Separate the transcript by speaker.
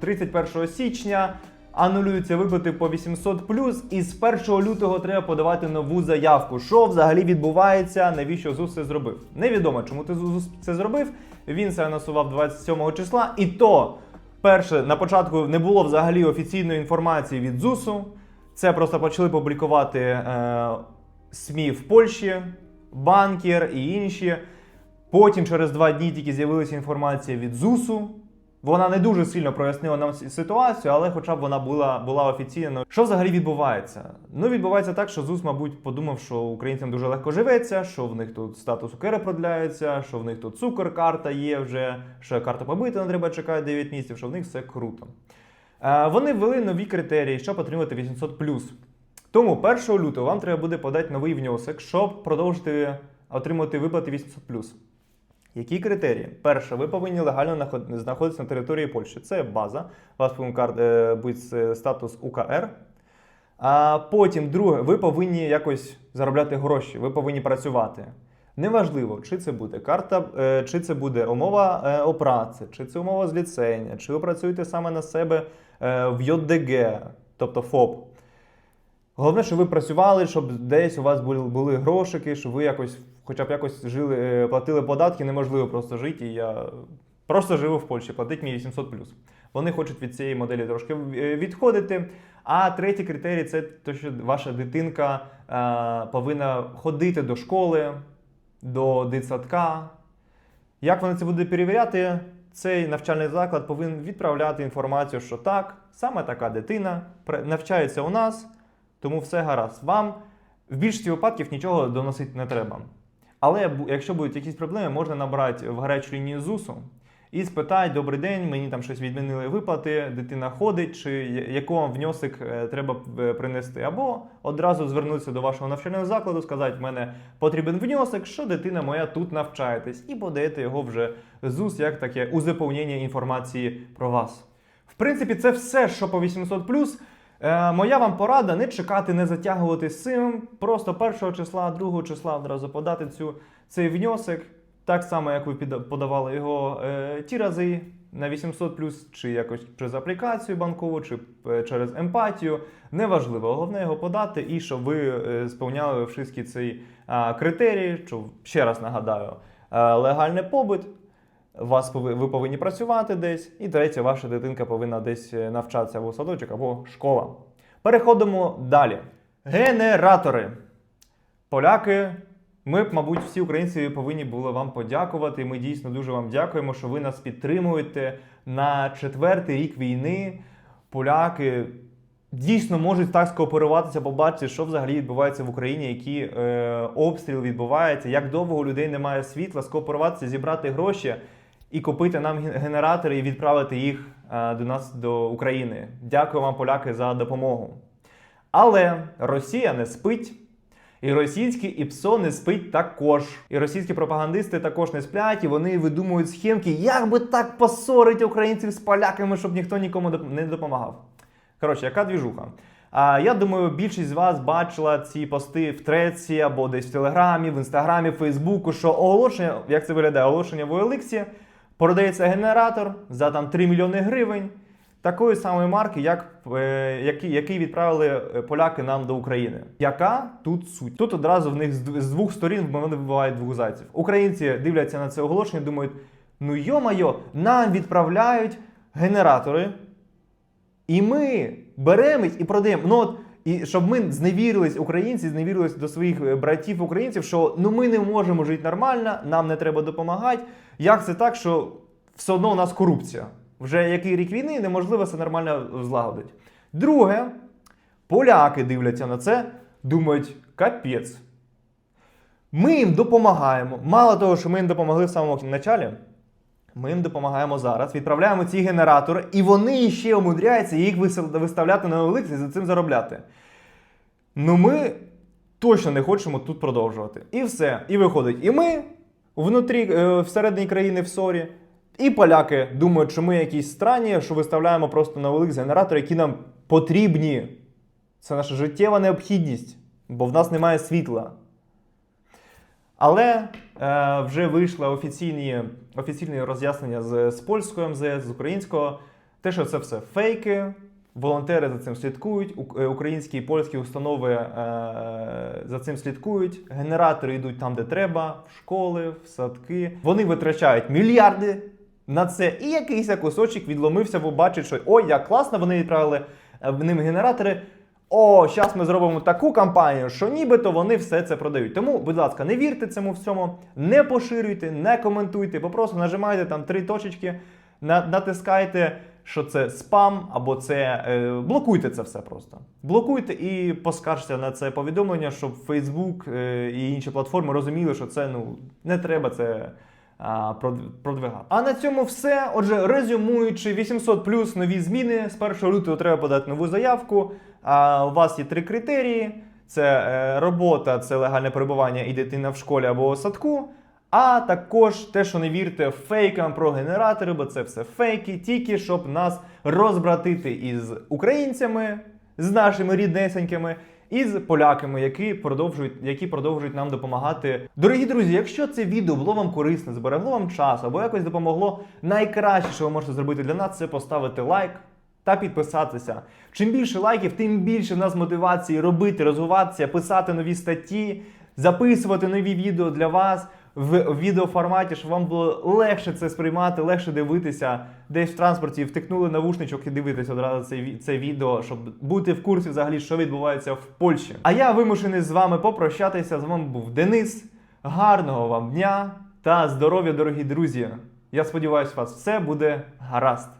Speaker 1: 31 січня анулюються виплати по 800 і з 1 лютого треба подавати нову заявку. Що взагалі відбувається? Навіщо ЗУС це зробив? Невідомо, чому ти ЗУС це зробив. Він це анонсував 27 числа, і то перше на початку не було взагалі офіційної інформації від ЗУСу. Це просто почали публікувати е, СМІ в Польщі, банкір і інші. Потім через два дні тільки з'явилася інформація від ЗУСу. Вона не дуже сильно прояснила нам ситуацію, але хоча б вона була, була офіційна. Що взагалі відбувається? Ну, відбувається так, що ЗУС, мабуть, подумав, що українцям дуже легко живеться, що в них тут статус УКР продляється, що в них тут цукор-карта є вже, що карта побита, не треба чекати 9 місяців, що в них все круто. Е, Вони ввели нові критерії, щоб отримати 800 Тому 1 лютого вам треба буде подати новий внесок, щоб продовжити отримувати виплати 800 Які критерії? Перше, ви повинні легально знаходитися на території Польщі. Це база. У вас повинен е, е, статус УКР. А потім, друге, ви повинні якось заробляти гроші, ви повинні працювати. Неважливо, чи це буде карта, е, чи це буде умова о праці, чи це умова з ліцення, чи ви працюєте саме на себе в ЙОДГ, тобто ФОП. Головне, щоб ви працювали, щоб десь у вас були, були грошики, щоб ви якось, хоча б якось жили, е, платили податки. Неможливо просто жити. І я просто живу в Польщі, платить мені 800 Вони хочуть від цієї моделі трошки е, відходити. А третій критерій це те, що ваша дитинка е, повинна ходити до школи, до дитсадка. Як вони це будуть перевіряти? Цей навчальний заклад повинен відправляти інформацію, що так, саме така дитина навчається у нас, тому все гаразд. Вам в більшості випадків нічого доносити не треба. Але якщо будуть якісь проблеми, можна набрати в гарячу лінію ЗУСу і спитати: добрий день, мені там щось відмінили виплати, дитина ходить, чи я- яку вам внесок е, треба е, принести. Або одразу звернутися до вашого навчального закладу, сказати, в мене потрібен внесок, що дитина моя тут навчаєтесь, і подаєте його вже ЗУС як таке узаповнення інформації про вас. В принципі, це все, що по 800 Е, моя вам порада не чекати, не затягувати з цим. Просто першого числа, другого числа одразу подати цю, цей внесок. Так само, як ви подавали його е, ті рази на 800 плюс, чи якось через аплікацію банкову, чи е, через емпатію. Неважливо. Головне його подати і щоб ви е, сповняли всі ці критерії. Що, ще раз нагадаю, е, легальний побит, вас ви повинні працювати десь. І третє, ваша дитинка повинна десь е, навчатися або садочок, або школа. Переходимо далі. Генератори. Поляки, ми мабуть, всі українці повинні були вам подякувати. Ми дійсно дуже вам дякуємо, що ви нас підтримуєте на четвертий рік війни. Поляки дійсно можуть так скооперуватися, побачити, що взагалі відбувається в Україні, які е, обстріл відбувається, як довго у людей немає світла, скооперуватися, зібрати гроші і купити нам ген- генератори і відправити їх е, до нас до України. Дякую вам, поляки, за допомогу. Але Росія не спить. І російське ІПСО не спить також. І російські пропагандисти також не сплять, і вони видумують схемки, як би так посорити українців з поляками, щоб ніхто нікому не допомагав. Коротше, яка двіжуха? А, я думаю, більшість з вас бачила ці пости в Треці або десь в Телеграмі, в Інстаграмі, в Фейсбуку, що оголошення, як це виглядає, оголошення в OLX, продається генератор за там 3 мільйони гривень такої самої марки, як, е, який, який відправили е, поляки нам до України. Яка тут суть? Тут одразу в них з двох сторін вони вбивають двох зайців. Українці дивляться на це оголошення, і думають: ну йо-майо, нам відправляють генератори, і ми беремо і продаємо. Ну от. І щоб ми зневірились, українці зневірились до своїх е, братів українців, що ну ми не можемо жити нормально, нам не треба допомагати. Як це так, що все одно у нас корупція? Вже який рік війни неможливо це нормально злагодити. Друге, поляки дивляться на це, думають, капець. Ми їм допомагаємо. Мало того, що ми їм допомогли в самому началі, ми їм допомагаємо зараз, відправляємо ці генератори, і вони ще умудряються їх виставляти на OLX і за цим заробляти. Ну ми точно не хочемо тут продовжувати. І все. І виходить, і ми внутрі, е, всередині країни в ссорі, і поляки думають, що ми якісь странні, що виставляємо просто на OLX генератори, які нам потрібні. Це наша життєва необхідність, бо в нас немає світла. Але е, вже вийшли офіційні, офіційні роз'яснення з, з польського МЗС, з українського те, що це все фейки. Волонтери за цим слідкують, е, українські і польські установи е, за цим слідкують. Генератори йдуть там, де треба, в школи, в садки. Вони витрачають мільярди на це. І якийсь кусочок відломився, бо бачить, що ой, як класно, вони відправили е, в ним генератори. О, зараз ми зробимо таку кампанію, що нібито вони все це продають. Тому, будь ласка, не вірте цьому всьому, не поширюйте, не коментуйте, попросту нажимайте там три точечки, натискайте, що це спам, або це е, блокуйте це все просто. Блокуйте і поскаржте на це повідомлення, щоб Facebook е, і інші платформи розуміли, що це ну не треба це а, продвигати. А на цьому все. Отже, резюмуючи 800 плюс нові зміни. З 1 лютого треба подати нову заявку. А, у вас є три критерії: це е, робота, це легальне перебування і дитина в школі або садку. А також те, що не вірте фейкам про генератори, бо це все фейки, тільки щоб нас розбратити із українцями, з нашими ріднесенькими і з поляками, які продовжують, які продовжують нам допомагати. Дорогі друзі, якщо це відео було вам корисне, зберегло вам час або якось допомогло, найкраще, що ви можете зробити для нас, це поставити лайк. Та підписатися. Чим більше лайків, тим більше в нас мотивації робити, розвиватися, писати нові статті, записувати нові відео для вас в відеоформаті, щоб вам було легше це сприймати, легше дивитися. Десь в транспорті втикнули навушничок і дивитися одразу це, це відео, щоб бути в курсі взагалі, що відбувається в Польщі. А я вимушений з вами попрощатися. З вами був Денис. Гарного вам дня та здоров'я, дорогі друзі! Я сподіваюся, у вас все буде гаразд.